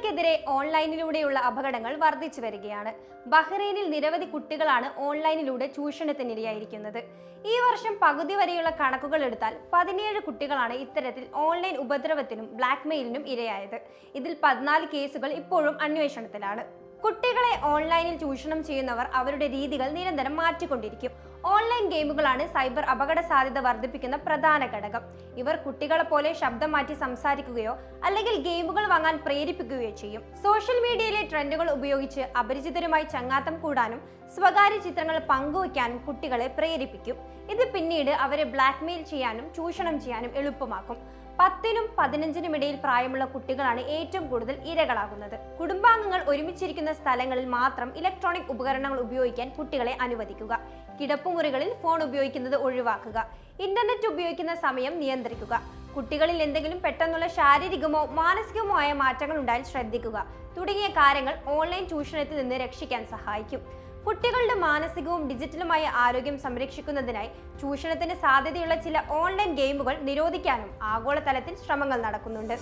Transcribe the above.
കുട്ടികൾക്കെതിരെ ഓൺലൈനിലൂടെയുള്ള അപകടങ്ങൾ വർദ്ധിച്ചു വരികയാണ്. ബഹ്റൈനിൽ നിരവധി കുട്ടികളാണ് ഓൺലൈനിലൂടെ ചൂഷണത്തിനിരയായിരിക്കുന്നത്. ഈ വർഷം പകുതി വരെയുള്ള കണക്കുകൾ എടുത്താൽ പതിനേഴ് കുട്ടികളാണ് ഇത്തരത്തിൽ ഓൺലൈൻ ഉപദ്രവത്തിനും ബ്ലാക്ക്മെയിലിനും ഇരയായത്. ഇതിൽ പതിനാല് കേസുകൾ ഇപ്പോഴും അന്വേഷണത്തിലാണ്. കുട്ടികളെ ഓൺലൈനിൽ ചൂഷണം ചെയ്യുന്നവർ അവരുടെ രീതികൾ നിരന്തരം മാറ്റിക്കൊണ്ടിരിക്കും. ഓൺലൈൻ ഗെയിമുകളാണ് സൈബർ അപകട സാധ്യത വർദ്ധിപ്പിക്കുന്ന പ്രധാന ഘടകം. ഇവർ കുട്ടികളെ പോലെ ശബ്ദം മാറ്റി സംസാരിക്കുകയോ അല്ലെങ്കിൽ ഗെയിമുകൾ വാങ്ങാൻ പ്രേരിപ്പിക്കുകയോ ചെയ്യും. സോഷ്യൽ മീഡിയയിലെ ട്രെൻഡുകൾ ഉപയോഗിച്ച് അപരിചിതരുമായി ചങ്ങാത്തം കൂടാനും സ്വകാര്യ ചിത്രങ്ങൾ പങ്കുവയ്ക്കാനും കുട്ടികളെ പ്രേരിപ്പിക്കും. ഇത് പിന്നീട് അവരെ ബ്ലാക്ക്മെയിൽ ചെയ്യാനും ചൂഷണം ചെയ്യാനും എളുപ്പമാക്കും. പത്തിനും പതിനഞ്ചിനും ഇടയിൽ പ്രായമുള്ള കുട്ടികളാണ് ഏറ്റവും കൂടുതൽ ഇരകളാകുന്നത്. കുടുംബാംഗങ്ങൾ ഒരുമിച്ചിരിക്കുന്ന സ്ഥലങ്ങളിൽ മാത്രം ഇലക്ട്രോണിക് ഉപകരണങ്ങൾ ഉപയോഗിക്കാൻ കുട്ടികളെ അനുവദിക്കുക. കിടപ്പുമുറികളിൽ ഫോൺ ഉപയോഗിക്കുന്നത് ഒഴിവാക്കുക. ഇന്റർനെറ്റ് ഉപയോഗിക്കുന്ന സമയം നിയന്ത്രിക്കുക. കുട്ടികളിൽ എന്തെങ്കിലും പെട്ടെന്നുള്ള ശാരീരികമോ മാനസികമോ ആയ മാറ്റങ്ങൾ ഉണ്ടായാൽ ശ്രദ്ധിക്കുക. തുടങ്ങിയ കാര്യങ്ങൾ ഓൺലൈൻ ചൂഷണത്തിൽ നിന്ന് രക്ഷിക്കാൻ സഹായിക്കും. കുട്ടികളുടെ മാനസികവും ഡിജിറ്റലുമായ ആരോഗ്യം സംരക്ഷിക്കുന്നതിനായി ചൂഷണത്തിന് സാധ്യതയുള്ള ചില ഓൺലൈൻ ഗെയിമുകൾ നിരോധിക്കാനും ആഗോളതലത്തിൽ ശ്രമങ്ങൾ നടക്കുന്നുണ്ട്.